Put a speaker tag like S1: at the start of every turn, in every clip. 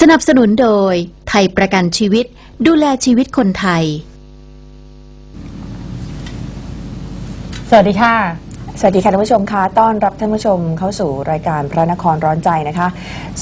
S1: สนับสนุนโดยไทยประกันชีวิตดูแลชีวิตคนไทย
S2: สวัสดีค่ะ
S3: สวัสดีค่ะท่านผู้ชมคะต้อนรับท่านผู้ชมเข้าสู่รายการพระนครร้อนใจนะคะ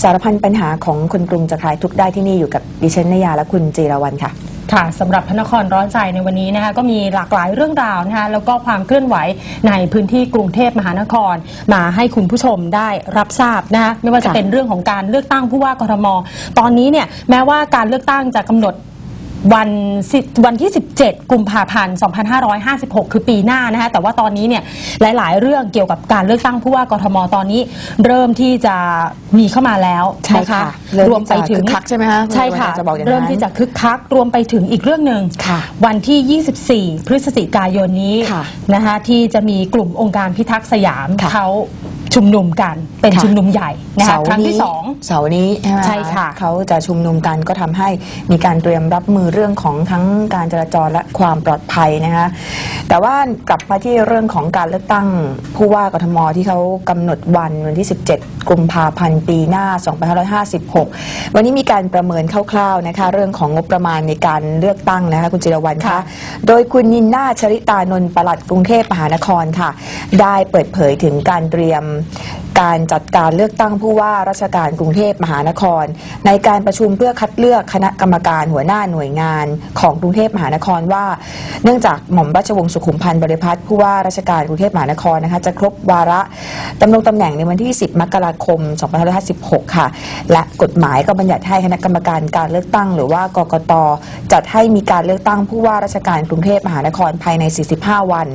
S3: สารพันปัญหาของคนกรุงจะคลายทุกข์ได้ที่นี่อยู่กับดิฉันนยาและคุณจีรวันค่ะ
S2: ค่ะสำหรับพระนครร้อนใจในวันนี้นะคะก็มีหลากหลายเรื่องราวนะคะแล้วก็ความเคลื่อนไหวในพื้นที่กรุงเทพมหานคร มาให้คุณผู้ชมได้รับทราบนะคะไม่ว่าจะเป็นเรื่องของการเลือกตั้งผู้ว่ากทม ตอนนี้เนี่ยแม้ว่าการเลือกตั้งจะกำหนด วันสิวันที่ 17 กุมภาพันธ์ 2556 คือปีหน้านะคะแต่ว่าตอนนี้เนี่ยหลาย ๆ เรื่องเกี่ยวกับการเลือกตั้งผู้ว่ากทมตอนนี้ เริ่มที่จะมีเข้ามาแล้ว
S3: ใช่
S2: นะคะ
S3: ค่ะเริ่ม
S2: รวมไปถึ
S3: ที่
S2: ง
S3: จะคึกคักใช่ไหมคะ
S2: ใช่ค่ะ
S3: จะบอกอย่างนั้น
S2: เริ่มที่จะคึกคักรวมไปถึงอีกเรื่องหนึ่ง
S3: ค่ะ
S2: วันที่ 24 พฤศจิกายนนี้
S3: ค่ะ
S2: นะคะที่จะมีกลุ่มองค์การพิทักษ์สยาม
S3: ค่ะ
S2: เขา ชุมนุมกันเป็น
S3: ค่ะ
S2: ชุมนุมใหญ่นะคะครั้งที่สอง
S3: เสาร์นี้ใช่ไหม
S2: ใช่ค่ะ
S3: เขาจะชุมนุมกันก็ทำให้มีการเตรียมรับมือเรื่องของทั้งการจราจรและความปลอดภัยนะคะแต่ว่ากลับมาที่เรื่องของการเลือกตั้งผู้ว่ากทมที่เขากำหนดวันวันที่ 17 กุมภาพันธ์ปีหน้า 2556 วันนี้มีการประเมินคร่าวๆนะคะเรื่องของงบประมาณในการเลือกตั้งนะคะคุณจิรวรรณคะ
S2: ค่ะ
S3: โดยคุณนินนาชริตานนท์ปลัดกรุงเทพมหานครค่ะ ได้เปิดเผยถึงการเตรียมการจัดการเลือกตั้งผู้ว่าราชการกรุงเทพมหานคร ในการประชุมเพื่อคัดเลือกคณะกรรมการหัวหน้าหน่วยงานของกรุงเทพมหานครว่า เนื่องจากหม่อมราชวงศ์สุขุมพันธ์บริพัตรผู้ว่าราชการกรุงเทพมหานครนะคะจะครบวาระดำรงตำแหน่งในวันที่ 10 มกราคม 2556 ค่ะ และกฎหมายก็บัญญัติให้คณะกรรมการการเลือกตั้ง หรือว่ากกตจัดให้มีการเลือกตั้งผู้ว่าราชการกรุงเทพมหานครภายใน 45 วัน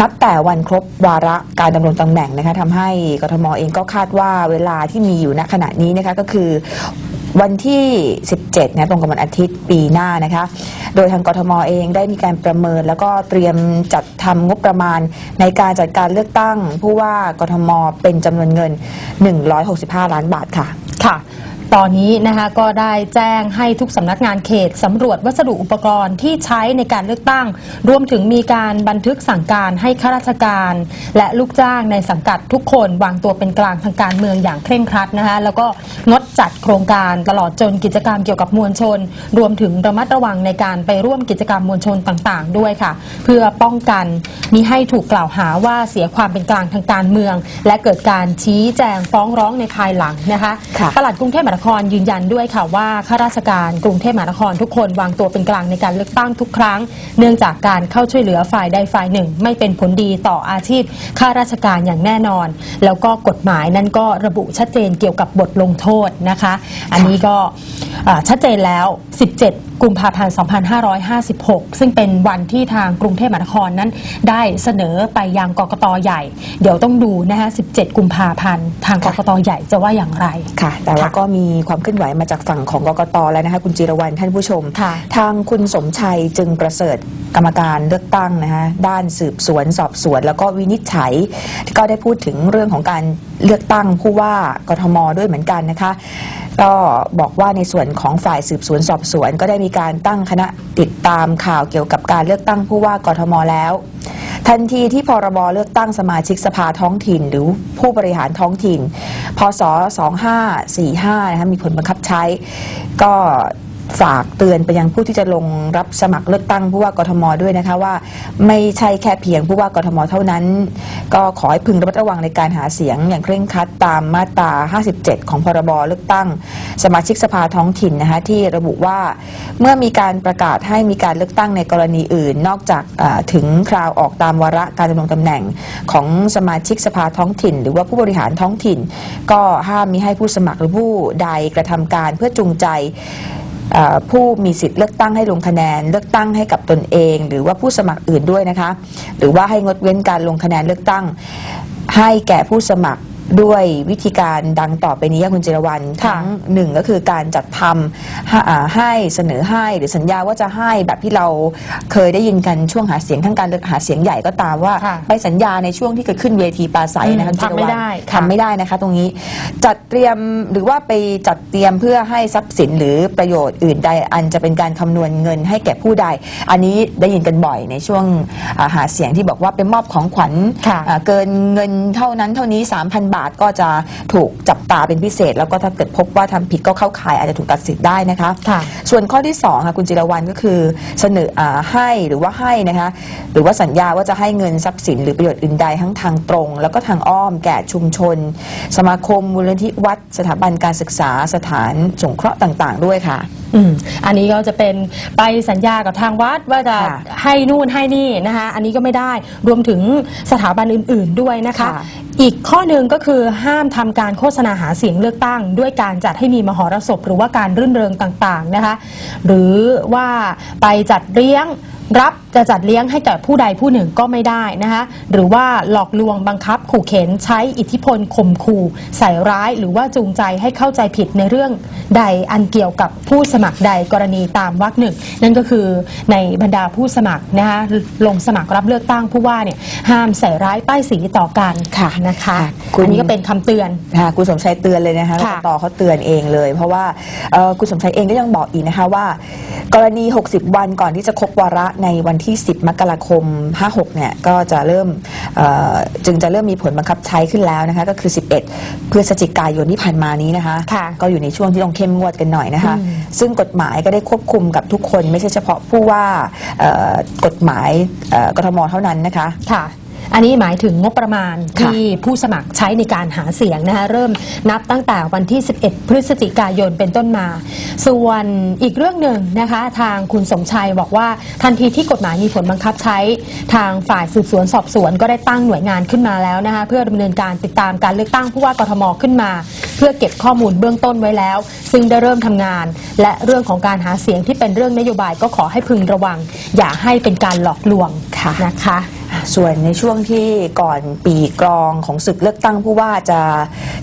S3: นับแต่วันครบวาระการดำรงตำแหน่งนะคะทำให้กทมเองก็คาดว่าเวลาที่มีอยู่ณขณะนี้นะคะก็คือวันที่ 17 นะตรงกับวันอาทิตย์ปีหน้านะคะ โดยทางกทมเองได้มีการประเมิน แล้วก็เตรียมจัดทำงบประมาณในการจัดการเลือกตั้ง ผู้ว่ากทมเป็นจำนวนเงิน 165 ล้านบาทค่ะ
S2: ค่ะ ตอนนี้นะคะก็ได้แจ้งให้ทุกสำนักงานเขตสำรวจวัสดุอุปกรณ์ที่ใช้ในการเลือกตั้ง รวมถึงมีการบันทึกสั่งการให้ข้าราชการ และลูกจ้างในสังกัดทุกคนวางตัวเป็นกลางทางการเมืองอย่างเคร่งครัดนะคะแล้วก็งดจัดโครงการตลอดจนกิจกรรมเกี่ยวกับมวลชน รวมถึงระมัดระวังในการไปร่วมกิจกรรมมวลชนต่างๆ ด้วยค่ะ เพื่อป้องกันมิให้ถูกกล่าวหาว่าเสียความเป็นกลางทางการเมือง และเกิดการชี้แจงฟ้องร้องในภายหลังนะคะ
S3: ค่ะ
S2: ปลัดกรุงเทพมหานครยืนยันด้วยค่ะว่าข้าราชการกรุงเทพมหานครทุกคนวางตัวเป็นกลางในการเลือกตั้งทุกครั้ง เนื่องจากการเข้าช่วยเหลือฝ่ายใดฝ่ายหนึ่ง ไม่เป็นผลดีต่ออาชีพข้าราชการอย่างแน่นอน แล้วก็กฎหมายนั้นก็ระบุชัดเจนเกี่ยวกับบทลงโทษนะคะ อันนี้ก็ชัดเจนแล้ว 17 กุมภาพันธ์ 2556 ซึ่งเป็นวันที่ทางกรุงเทพมหานครนั้น ได้เสนอไปยังกกตใหญ่ เดี๋ยวต้องดูนะคะ17 กุมภาพันธ์ทางกกตใหญ่จะว่าอย่างไร
S3: ค่ะ แต่ว่า
S2: ค่ะ
S3: ก็มีความเคลื่อนไหวมาจากฝั่งของกกตแล้วนะคะคุณจิรวรรณท่านผู้ชม
S2: ค่ะ
S3: ทางคุณสมชัยจึงประเสริฐกรรมการเลือกตั้งนะคะด้านสืบสวนสอบสวน แล้วก็วินิจฉัย ก็ได้พูดถึงเรื่องของการเลือกตั้งผู้ว่ากทมด้วยเหมือนกันนะคะ ก็บอกว่าในส่วนของฝ่ายสืบสวนสอบสวน ก็ได้มีการตั้งคณะติดตามข่าวเกี่ยวกับการเลือกตั้งผู้ว่ากทมแล้ว ทันทีที่พรบเลือกตั้งสมาชิกสภาท้องถิ่น หรือผู้บริหารท้องถิ่น พศ 2545นะคะมีผลบังคับใช้ ก็ ฝากเตือนไปยังผู้ที่จะลงรับสมัครเลือกตั้งผู้ว่ากทมด้วยนะคะว่า ไม่ใช่แค่เพียงผู้ว่ากทมเท่านั้น ก็ขอให้พึงระมัดระวังในการหาเสียงอย่างเคร่งครัดตามมาตรา 57 ของพรบเลือกตั้ง สมาชิกสภาท้องถิ่นนะคะที่ระบุว่า เมื่อมีการประกาศให้มีการเลือกตั้งในกรณีอื่น นอกจากถึงคราวออกตามวาระการดำรงตำแหน่งของสมาชิกสภาท้องถิ่น หรือว่าผู้บริหารท้องถิ่น ก็ห้ามมิให้ผู้สมัครหรือผู้ใดกระทำการเพื่อจูงใจ เอ่อผู้มีสิทธิ์เลือกตั้งให้ลงคะแนน เลือกตั้งให้กับตนเอง หรือว่าผู้สมัครอื่นด้วยนะคะ หรือว่าให้งดเว้นการลงคะแนนเลือกตั้ง ให้แก่ผู้สมัคร ด้วยวิธีการดังต่อไปนี้ค่ะคุณจิรวรรณ
S2: ค่ะ
S3: ทั้งหนึ่งก็คือการจัดทำให้อ่าให้เสนอให้หรือสัญญาว่าจะให้แบบที่เราเคยได้ยินกันช่วงหาเสียงทั้งการเลือกหาเสียงใหญ่ก็ตามว่า
S2: ค่ะ
S3: ไปสัญญาในช่วงที่เกิดขึ้นเวทีปราศัยนะคะ
S2: อืม
S3: คุณจิรวรรณ
S2: ทำไม่ได้ค่ะ
S3: ทำไม่ได้นะคะ ตรงนี้จัดเตรียมหรือว่าไปจัดเตรียมเพื่อให้ทรัพย์สินหรือประโยชน์อื่นใดอันจะเป็นการคำนวณเงินให้แก่ผู้ใด อันนี้ได้ยินกันบ่อยในช่วงอ่าหาเสียงที่บอกว่าไปมอบของขวัญ
S2: ค่ะ
S3: อ่าเกินเงินเท่านั้นเท่านี้3,000บาทก็จะถูกจับตาเป็นพิเศษ แล้วก็ถ้าเกิดพบว่าทำผิดก็เข้าข่ายอาจจะถูกตัดสิทธิ์ได้นะคะ
S2: ค่ะ
S3: ส่วนข้อที่2ค่ะคุณจิรวรรณก็คือเสนออาให้หรือว่าให้นะคะหรือว่าสัญญาว่าจะให้เงินทรัพย์สินหรือประโยชน์อื่นใดทั้งทางตรง แล้วก็ทางอ้อมแก่ชุมชน สมาคมมูลนิธิวัด สถาบันการศึกษาสถานสงเคราะห์ต่างๆ ด้วยค่ะ
S2: อืมอันนี้ก็จะเป็นไปสัญญากับทางวัดว่าจะ
S3: ค่ะ
S2: ให้นู่นให้นี่นะคะ อันนี้ก็ไม่ได้รวมถึงสถาบันอื่น ๆด้วยนะคะ
S3: ค่ะ
S2: อีกข้อหนึ่งก็คือห้ามทำการโฆษณาหาเสียงเลือกตั้ง ด้วยการจัดให้มีมหรสพ หรือว่าการรื่นเริงต่างๆนะคะ หรือว่าไปจัดเลี้ยง รับจะจัดเลี้ยงให้แก่ผู้ใดผู้หนึ่งก็ไม่ได้นะคะหรือว่าหลอกลวงบังคับขู่เข็นใช้อิทธิพลข่มขู่ใส่ร้ายหรือว่าจูงใจให้เข้าใจผิดในเรื่องใดอันเกี่ยวกับผู้สมัครใดกรณีตามวรรคหนึ่ง นั่นก็คือในบรรดาผู้สมัครนะคะลงสมัครรับเลือกตั้งผู้ว่าเนี่ยห้ามใส่ร้ายป้ายสีต่อกัน
S3: ค่ะ
S2: นะคะ
S3: ค่ะคุณ
S2: อันนี้ก็เป็นคำเตือน
S3: ค่ะคุณสมชัยเตือนเลยนะคะ
S2: ค่ะ
S3: กตเขาเตือนเองเลย เพราะว่าเอ่อคุณสมชัยเองก็ยังบอกอีกนะคะว่า กรณี 60 วันก่อนที่จะครบวาระในวันที่ 10 มกราคม 56 เนี่ยก็จะเริ่มเอ่อจึงจะเริ่มมีผลบังคับใช้ขึ้นแล้วนะคะก็คือ 11 พฤศจิกายนที่ผ่านมานี้นะคะ
S2: ค่ะ
S3: ก็อยู่ในช่วงที่ต้องเข้มงวดกันหน่อยนะคะ
S2: อืม
S3: ซึ่งกฎหมายก็ได้ควบคุมกับทุกคนไม่ใช่เฉพาะผู้ว่าเอ่อกฎหมายเอ่อกทมเท่านั้นนะคะ
S2: ค่ะ อันนี้หมายถึงงบประมาณ
S3: ค่ะ
S2: ที่ผู้สมัครใช้ในการหาเสียงนะคะเริ่มนับตั้งแต่วันที่ 11 พฤศจิกายนเป็นต้นมา ส่วนอีกเรื่องหนึ่งนะคะทางคุณสมชัยบอกว่าทันทีที่กฎหมายมีผลบังคับใช้ ทางฝ่ายสืบสวนสอบสวนก็ได้ตั้งหน่วยงานขึ้นมาแล้วนะคะเพื่อดำเนินการติดตามการเลือกตั้งผู้ว่ากทมขึ้นมา เพื่อเก็บข้อมูลเบื้องต้นไว้แล้ว ซึ่งได้เริ่มทำงาน และเรื่องของการหาเสียงที่เป็นเรื่องนโยบายก็ขอให้พึงระวัง อย่าให้เป็นการหลอกลวง
S3: ค่ะ
S2: นะคะ
S3: ส่วนในช่วงที่ก่อนปีกรองของศึกเลือกตั้งผู้ว่าจะ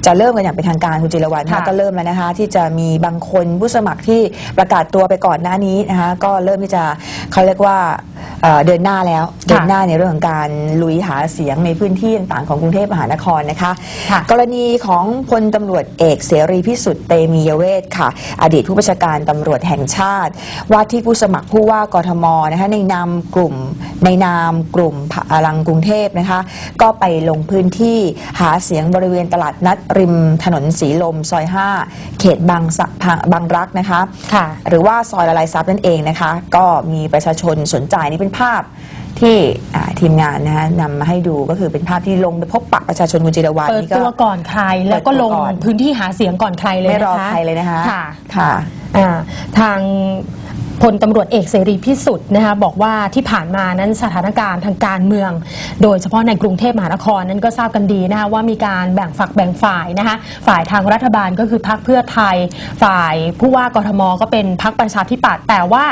S3: จะเริ่มกันอย่างเป็นทางการคุณจิรวรรณ
S2: ค่ะ
S3: นะก็เริ่มแล้วนะคะ ที่จะมีบางคนผู้สมัครที่ประกาศตัวไปก่อนหน้านี้นะคะก็เริ่มที่จะเขาเรียกว่า เอ่อเดินหน้าแล้วเดินหน้าในเรื่องของการลุยหาเสียงในพื้นที่ต่างๆของกรุงเทพมหานครนะคะ
S2: ค่ะ
S3: กรณีของพลตำรวจเอกเสรีพิสุทธิ์เตมียเวทค่ะ อดีตผู้บัญชาการตำรวจแห่งชาติ ว่าที่ผู้สมัครผู้ว่ากทมนะคะในนามกลุ่มในนามกลุ่มพลังกรุงเทพนะคะ ก็ไปลงพื้นที่หาเสียงบริเวณตลาดนัดริมถนนสีลมซอย 5 เขตบางสะพางบางรักนะคะ
S2: ค่ะ
S3: หรือว่าซอยละลายซับนั่นเองนะคะ ก็มีประชาชนสนใจนี่เป็นภาพที่อ่าทีมงานนะคะนำมาให้ดูก็คือเป็นภาพที่ลงไปพบปะประชาชนคุณจิรวัตร
S2: เปิด
S3: นี่ก็
S2: ตัวก่อนใครแล้วก็ลง
S3: เปิดตัวก่อน
S2: พื้นที่หาเสียงก่อนใครเลย
S3: ไม่
S2: นะคะ
S3: รอใครเลยนะคะ
S2: ค่ะ
S3: ค่ะ
S2: อ่าทางพลตำรวจเอกเสรีพิสุทธิ์นะคะบอกว่าที่ผ่านมานั้นสถานการณ์ทางการเมือง โดยเฉพาะในกรุงเทพมหานครนั้นก็ทราบกันดีนะคะว่ามีการแบ่งฝักแบ่งฝ่ายนะคะฝ่ายทางรัฐบาลก็คือพรรคเพื่อไทย ฝ่ายผู้ว่ากทมก็เป็นพรรคประชาธิปัตย์แต่ว่า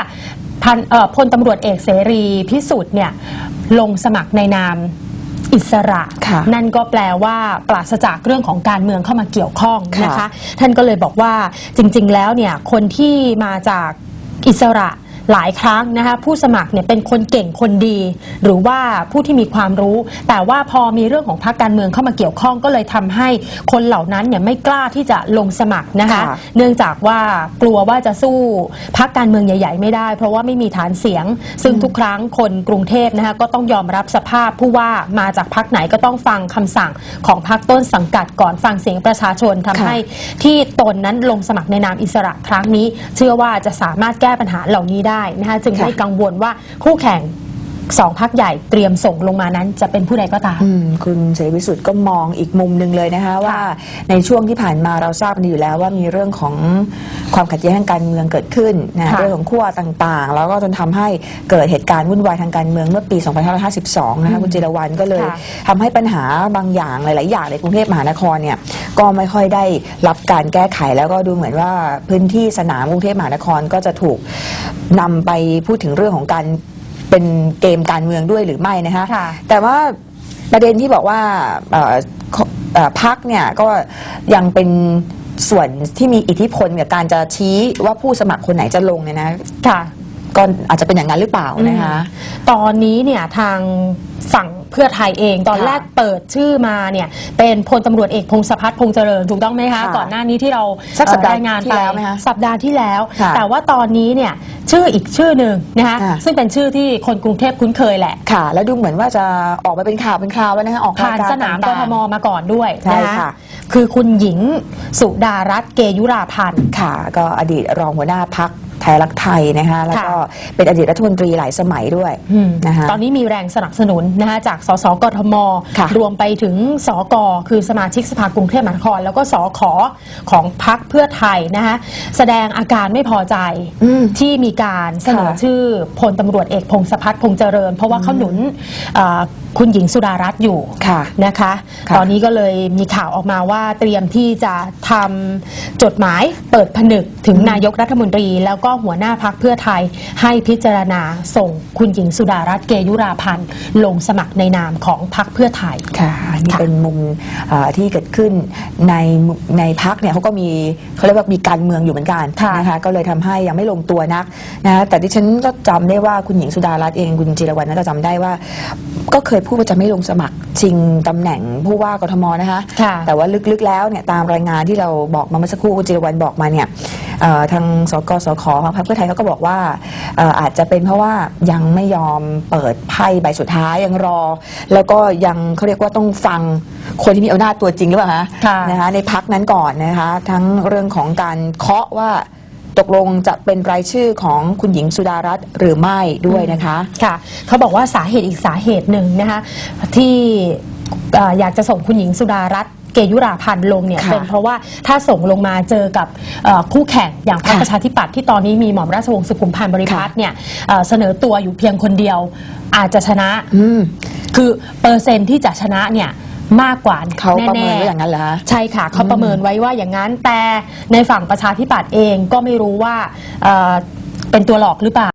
S2: พันเอ่อพลตำรวจเอกเสรีพิสุทธิ์เนี่ยลงสมัครในนามอิสระ
S3: ค่ะ
S2: นั่นก็แปลว่าปราศจากเรื่องของการเมืองเข้ามาเกี่ยวข้องนะคะ
S3: ค่ะ
S2: ท่านก็เลยบอกว่าจริง ๆ แล้วเนี่ยคนที่มาจากอิสระ หลายครั้งนะคะผู้สมัครเนี่ยเป็นคนเก่งคนดี หรือว่าผู้ที่มีความรู้ แต่ว่าพอมีเรื่องของพรรคการเมืองเข้ามาเกี่ยวข้องก็เลยทำให้คนเหล่านั้นเนี่ยไม่กล้าที่จะลงสมัครนะคะ
S3: ค่ะ
S2: เนื่องจากว่ากลัวว่าจะสู้พรรคการเมืองใหญ่ ๆ ไม่ได้ เพราะว่าไม่มีฐานเสียง ซึ่งทุกครั้งคนกรุงเทพนะคะก็ต้องยอมรับสภาพผู้ว่ามาจากพรรคไหนก็ต้องฟังคำสั่งของพรรคต้นสังกัดก่อนฟังเสียงประชาชนทำ
S3: ค่ะ
S2: ให้ที่ตนนั้นลงสมัครในนามอิสระครั้งนี้ เชื่อว่าจะสามารถแก้ปัญหาเหล่านี้ได้นะคะจึง
S3: ค่ะ
S2: ไม่กังวลว่าคู่แข่ง สองพักใหญ่เตรียมส่งลงมานั้นจะเป็นผู้ใดก็ตาม
S3: อืมคุณเสรีพิสุทธิ์ก็มองอีกมุมหนึ่งเลยนะคะว่าในช่วงที่ผ่านมาเราทราบกันอยู่แล้วว่ามีเรื่องของความขัดแย้งทางการเมืองเกิดขึ้นนะ
S2: ค่ะ
S3: เรื่องของขั้วต่างๆ แล้วก็จนทำให้เกิดเหตุการณ์วุ่นวายทางการเมืองเมื่อปี 2552 นะคะคุณจิรวรรณก็เลย
S2: ค่ะ
S3: ทำให้ปัญหาบางอย่างหลาย ๆ อย่างในกรุงเทพมหานครเนี่ยก็ไม่ค่อยได้รับการแก้ไขแล้วก็ดูเหมือนว่าพื้นที่สนามกรุงเทพมหานครก็จะถูกนำไปพูดถึงเรื่องของการ เป็นเกมการเมืองด้วยหรือไม่นะคะ
S2: ค่ะ
S3: แต่ว่าประเด็นที่บอกว่าเอ่อขเอ่อพักเนี่ยก็ยังเป็นส่วนที่มีอิทธิพลกับการจะชี้ว่าผู้สมัครคนไหนจะลงเนี่ยนะ
S2: ค่ะ
S3: ก็อาจจะเป็นอย่างนั้นหรือเปล่านะคะ
S2: ตอนนี้เนี่ยทางฝั่งเพื่อไทยเองตอน
S3: ค่ะ
S2: แรกเปิดชื่อมาเนี่ยเป็นพลตำรวจเอกพงศพัฒน์พงษ์เจริญถูกต้องไหมคะ
S3: ค่ะ
S2: ก่อนหน้านี้ที่เรา
S3: สักสัปดาห์
S2: เอ่อรายงาน
S3: ที่
S2: ไป
S3: แล้วไหมคะ
S2: สัปดาห์ที่แล้ว
S3: ค่ะ
S2: แต่ว่าตอนนี้เนี่ยชื่ออีกชื่อหนึ่งนะคะ
S3: ค่ะ
S2: ซึ่งเป็นชื่อที่คนกรุงเทพคุ้นเคยแหละ
S3: ค่ะ แล้วดูเหมือนว่าจะออกมาเป็นข่าวเป็นคราวแล้วนะคะออก
S2: ผ่าน
S3: รยกร
S2: สนามก
S3: ต่ง
S2: ท
S3: ๆ
S2: มมาก่อนด้วย
S3: ใช่
S2: น
S3: ค่ะ
S2: คือคุณหญิงสุดารัตน์เกยุราพันธ์
S3: ค่ะ ก็อดีตรองหัวหน้าพัก ไทยรักไทยนะคะ แล้วก็
S2: ค่ะ
S3: เป็นอดีตรัฐมนตรีหลายสมัยด้วย
S2: อืม
S3: นะคะ
S2: ตอนนี้มีแรงสนับสนุนนะคะจากสสกทม
S3: ค่ะ
S2: รวมไปถึงสกคือสมาชิกสภากรุงเทพมหานคร แล้วก็สขของพักเพื่อไทยนะคะแสดงอาการไม่พอใจ
S3: อืม
S2: ที่มีการเสนอ
S3: ค่ะ
S2: ชื่อพลตำรวจเอกพงศพัฒน์พงษ์เจริญ เพราะว่าเขาหนุนเอ่อคุณหญิงสุดารัตน์อยู่
S3: ค่ะ
S2: นะคะ
S3: ค่ะ
S2: ตอนนี้ก็เลยมีข่าวออกมาว่าเตรียมที่จะทำจดหมายเปิดผนึกถึงนายกรัฐมนตรี แล้วก็หัวหน้าพักเพื่อไทยให้พิจารณาส่งคุณหญิงสุดารัตน์เกยุราพันธ์ลงสมัครในนามของพักเพื่อไทย
S3: ค่ะนี่
S2: ค่ะ
S3: เป็นมุมเอ่อที่เกิดขึ้นในมุในพักเนี่ยเขาก็มีเขาเรียกว่ามีการเมืองอยู่เหมือนกัน
S2: ค่ะ
S3: นะคะก็เลยทำให้ยังไม่ลงตัวนักนะแต่ดิฉันก็จำได้ว่าคุณหญิงสุดารัตน์เองคุณจิรวรรณน่าจะจำได้ว่า ก็เคยพูดว่าจะไม่ลงสมัครชิงตำแหน่งผู้ว่ากทมนะคะ
S2: ค่ะ
S3: แต่ว่าลึกๆแล้วเนี่ยตามรายงานที่เราบอกมาเมื่อสักครู่คุณจิรวรรณบอกมาเนี่ยเอ่อทางสกสขของพรรคเพื่อไทยเขาก็บอกว่าเอ่ออาจจะเป็นเพราะว่ายังไม่ยอมเปิดไพ่ใบสุดท้ายยังรอ แล้วก็ยังเขาเรียกว่าต้องฟังคนที่มีอำนาจตัวจริงหรือเปล่าคะ
S2: ค่ะ
S3: นะคะในพักนั้นก่อนนะคะ ทั้งเรื่องของการเคาะว่าตกลงจะเป็นรายชื่อของคุณหญิงสุดารัตน์หรือไม่ด้วยนะคะ
S2: ค่ะเขาบอกว่าสาเหตุอีกสาเหตุหนึ่งนะคะที่เอ่ออยากจะส่งคุณหญิงสุดารัตน์ เกยุราพันธ์ลงเนี่ย
S3: ค่ะ
S2: เป็นเพราะว่าถ้าส่งลงมาเจอกับเอ่อคู่แข่งอย่างพรรค
S3: ค่ะ
S2: ประชาธิปัตย์ที่ตอนนี้มีหม่อมราชวงศ์สุขุมพันธ์บริพัตร
S3: ค่ะ
S2: เนี่ยเอ่อเสนอตัวอยู่เพียงคนเดียวอาจจะชนะ
S3: อืม
S2: คือเปอร์เซ็นต์ที่จะชนะเนี่ยมากกว่า
S3: เขาประ
S2: แน่
S3: เมิน
S2: ๆ
S3: ไว้อย่างนั้นเหรอคะ
S2: ใช่ค่ะ เขาประเมินไว้ว่าอย่างนั้นแต่ในฝั่งประชาธิปัตย์เองก็ไม่รู้ว่าเอ่อเป็นตัวหลอกหรือเปล่า